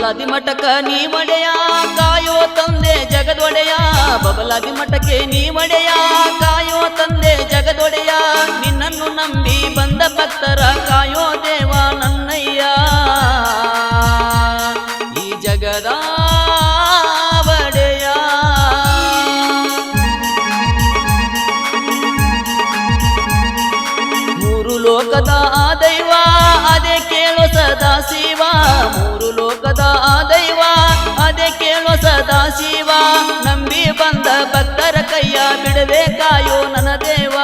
ಬಬಲಾದಿ ಮಠಕ ನೀ ಒಡೆಯ ಕಾಯೋ ತಂದೆ ಜಗದೊಡೆಯ ಬಬಲಾದಿ ಮಠಕ್ಕೆ ನೀ ಒಡೆಯ ಶಿವ ನಂಬಿ ಬಂದ ಭಕ್ತರ ಕೈಯ ಬಿಡಬೇಕಾಯೋ ಕಾಯೋ ನನ್ನ ದೇವ.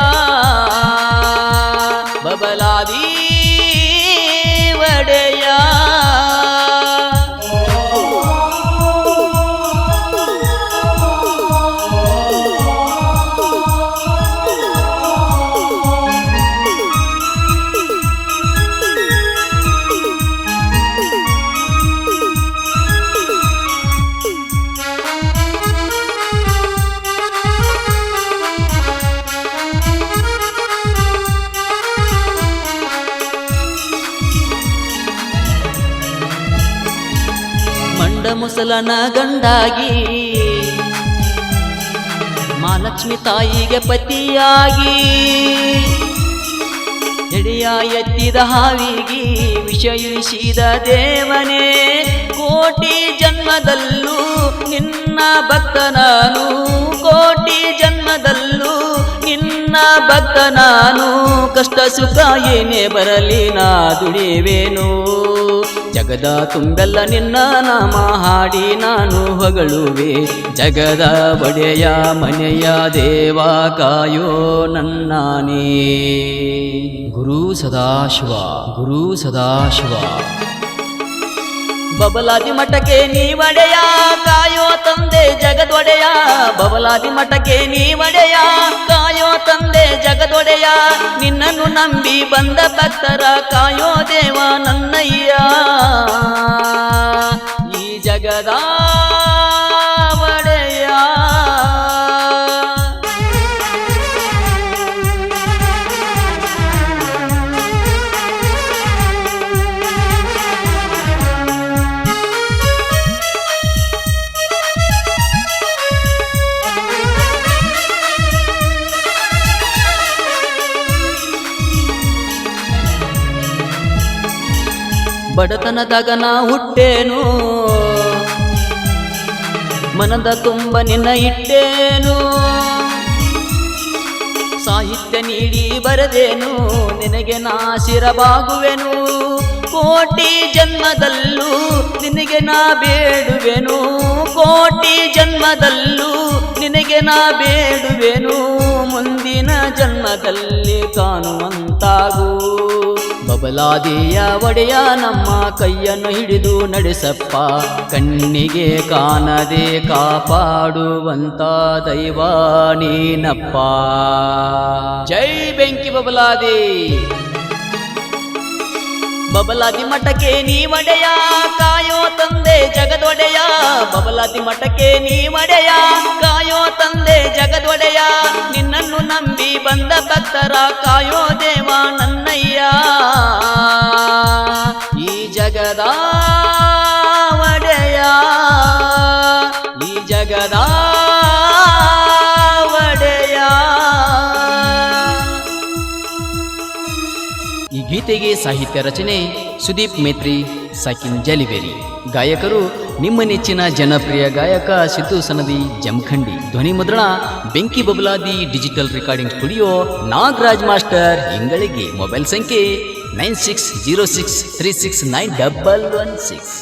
ಮಂಡ ಮುಸಲನ ಗಂಡಾಗಿ, ಮಹಾಲಕ್ಷ್ಮಿ ತಾಯಿಗೆ ಪತಿಯಾಗಿ, ಎಡೆಯ ಎತ್ತಿದ ಹಾವಿಗೆ ವಿಷಯಿಸಿದ ದೇವನೇ, ಕೋಟಿ ಜನ್ಮದಲ್ಲೂ ನಿನ್ನ ಭಕ್ತ ನಾನು ಕೋಟಿ ಜನ್ಮದಲ್ಲೂ ನಿನ್ನ ಭಕ್ತ ನಾನು. ಕಷ್ಟ ಸುಖ ಏನೇ ಬರಲಿ ನಾ ದುಡಿವೇನು ಜಗದ ತುಂಬೆಲ್ಲ ನಿನ್ನ ನಾಮ ಹಾಡಿ ನಾನು ಹೊಗಳುವೆ. ಜಗದ ಒಡೆಯ ಮನೆಯ ದೇವ ಕಾಯೋ ನನ್ನಾನೇ ಗುರು ಸದಾಶಿವ ಗುರು ಸದಾಶಿವ. ಬಬಲಾದಿ ಮಠಕ್ಕೆ ನೀ ಒಡೆಯ, ಕಾಯೋ ತಂದೆ ಜಗದೊಡೆಯ ಬಬಲಾದಿ ಮಠಕ್ಕೆ ನೀ ಒಡೆಯ. ಕಾಯೋ ತಂದೆ ಜಗದೊಡೆಯ ನಿನ್ನನ್ನು ನಂಬಿ ಬಂದ ಭಕ್ತರ ಕಾಯೋ ದೇವ ನನ್ನಯ್ಯ. ಈ ಜಗದ ಬಡತನದಾಗ ನಾ ಹುಟ್ಟೇನು? ಮನದ ತುಂಬ ನಿನ್ನ ಇಟ್ಟೇನು? ಸಾಹಿತ್ಯ ನೀಡಿ ಬರದೇನು? ನಿನಗೆ ನಾ ಶಿರಬಾಗುವೆನು? ಕೋಟಿ ಜನ್ಮದಲ್ಲೂ ನಿನಗೆ ನಾ ಬೇಡುವೆನು? ಕೋಟಿ ಜನ್ಮದಲ್ಲೂ ನಿನಗೆ ನಾ ಬೇಡುವೆನು? ಮುಂದಿನ ಜನ್ಮದಲ್ಲಿ ಕಾಣುವಂತಾಗು. ಬಬಲಾದಿಯ ಒಡೆಯ ನಮ್ಮ ಕೈಯನ್ನು ಹಿಡಿದು ನಡೆಸಪ್ಪ. ಕಣ್ಣಿಗೆ ಕಾಣದೆ ಕಾಪಾಡುವಂತ ದೈವ ನೀನಪ್ಪ. ಜೈ ಬೆಂಕಿ ಬಬಲಾದಿ. ಬಬಲಾದಿ ಮಠಕ್ಕೆ ನೀ ಒಡೆಯ ಕಾಯೋ ತಂದೆ ಜಗದೊಡೆಯ. ಬಬಲಾದಿ ಮಠಕ್ಕೆ ನೀ ಒಡೆಯ ಕಾಯೋ ತಂದೆ ಜಗದೊಡೆಯ. ನಿನ್ನನ್ನು ನಂಬಿ ಬಂದ ಭಕ್ತರ ಕಾಯೋ ಜಗದ ಒಡೆಯ ಈ ಜಗದ ಒಡೆಯ ಈ ಗೀತೆಗೆ ಸಾಹಿತ್ಯ ರಚನೆ ಸುದೀಪ್ ಮೇತ್ರಿ ಸಕಿನ್ ಜಲಿಬೇರಿ ಗಾಯಕರು ನಿಮ್ಮ ನೆಚ್ಚಿನ ಜನಪ್ರಿಯ ಗಾಯಕ ಸಿದ್ದು ಸನದಿ, ಜಮಖಂಡಿ, ಧ್ವನಿ ಮುದ್ರಣ, ಬೆಂಕಿ Babaladi, digital recording studio, Nagaraj master ಹಿಂಗಳಿಗೆ mobile ಸಂಖ್ಯೆ nine six zero six three six nine double one six.